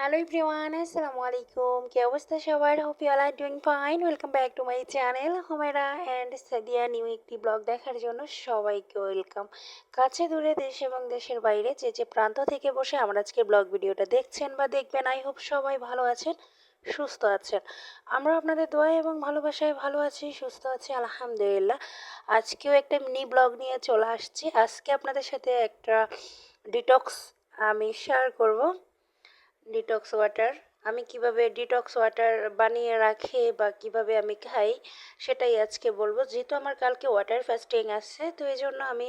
Hello everyone আসসালামু আলাইকুম কি অবস্থা সবার hope you are doing fine welcome back to my channel Humaira and Sadia new একটি ব্লগ দেখার জন্য সবাইকে ওয়েলকাম কাছে দূরে দেশ এবং দেশের বাইরে যে যে প্রান্ত থেকে বসে আমরা আজকে ব্লগ ভিডিওটা দেখছেন বা দেখবেন আই হোপ সবাই ভালো আছেন, সুস্থ আছেন। আমরা আপনাদের দোয়া এবং ভালোবাসায় ভালো আছি, সুস্থ আছি, আলহামদুলিল্লাহ। আজকেও একটা মিনি ব্লগ নিয়ে চলে আসছি। আজকে আপনাদের সাথে একটা ডিটক্স আমি শেয়ার করব। ডিটক্স ওয়াটার আমি কীভাবে ডিটক্স ওয়াটার বানিয়ে রাখি বা কীভাবে আমি খাই, সেটাই আজকে বলব। যেহেতু আমার কালকে ওয়াটার ফাস্টিং আছে, তো এই জন্য আমি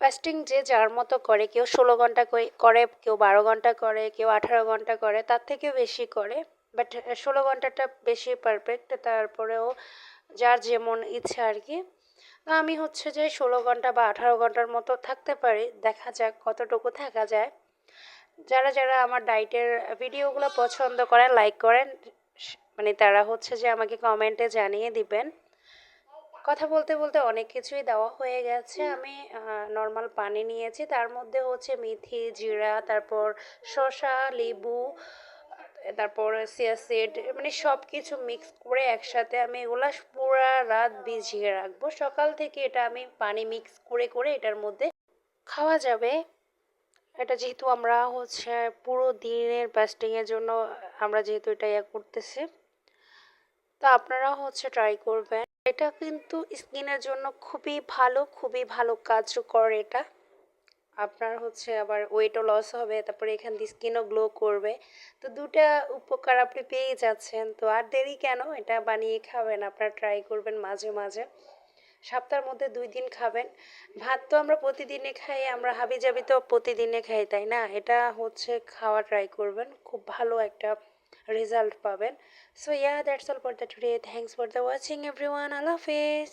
ফাস্টিং যে যার মতো করে, কেউ ষোলো ঘণ্টা করে, কেউ বারো ঘণ্টা করে, কেউ আঠারো ঘণ্টা করে, তার থেকেও বেশি করে। বাট ষোলো ঘন্টাটা বেশি পারফেক্ট তারপরেও যার যেমন ইচ্ছা আর কি। আমি হচ্ছে যে ষোলো ঘণ্টা বা আঠারো ঘণ্টার মতো থাকতে পারি, দেখা যাক কতটুকু থাকা যায়। যারা যারা আমার ডায়েটের ভিডিওগুলো পছন্দ করেন লাইক করেন মানে তারা হচ্ছে যে আমাকে কমেন্টে জানিয়ে দিবেন। কথা বলতে বলতে অনেক কিছুই দেওয়া হয়ে গেছে। আমি নর্মাল পানি নিয়েছি। তার মধ্যে হচ্ছে মেথি, জিরা, তারপর শসা, লেবু, তারপর সিয়াসিড মানে সব কিছু মিক্স করে একসাথে আমি এগুলা পুরা রাত ভিজিয়ে রাখব। সকাল থেকে এটা আমি পানি মিক্স করে করে এটার মধ্যে খাওয়া যাবে। এটা যেহেতু আমরা হচ্ছে পুরো দিনের ফাস্টিংয়ের জন্য আমরা যেহেতু এটা ইয়ে করতেছি, তো আপনারা হচ্ছে ট্রাই করবেন। এটা কিন্তু স্কিনের জন্য খুবই ভালো খুবই ভালো কার্যকর এটা। আপনার হচ্ছে আবার ওয়েটও লস হবে, তারপরে এখান দিয়ে স্কিনও গ্লো করবে। তো দুটা উপকার আপনি পেয়ে যাচ্ছেন। তো আর দেরি কেন? এটা বানিয়ে খাবেন, আপনারা ট্রাই করবেন মাঝে মাঝে। সপ্তাহের মধ্যে দুই দিন খাবেন। ভাত তো আমরা প্রতিদিনে খাই, আমরা হাবি জাবি তো প্রতিদিনে খাই, তাই না? এটা হচ্ছে খাওয়া ট্রাই করবেন, খুব ভালো একটা রেজাল্ট পাবেন। So yeah that's all for the today thanks for the watching everyone আল্লাহ হাফেজ।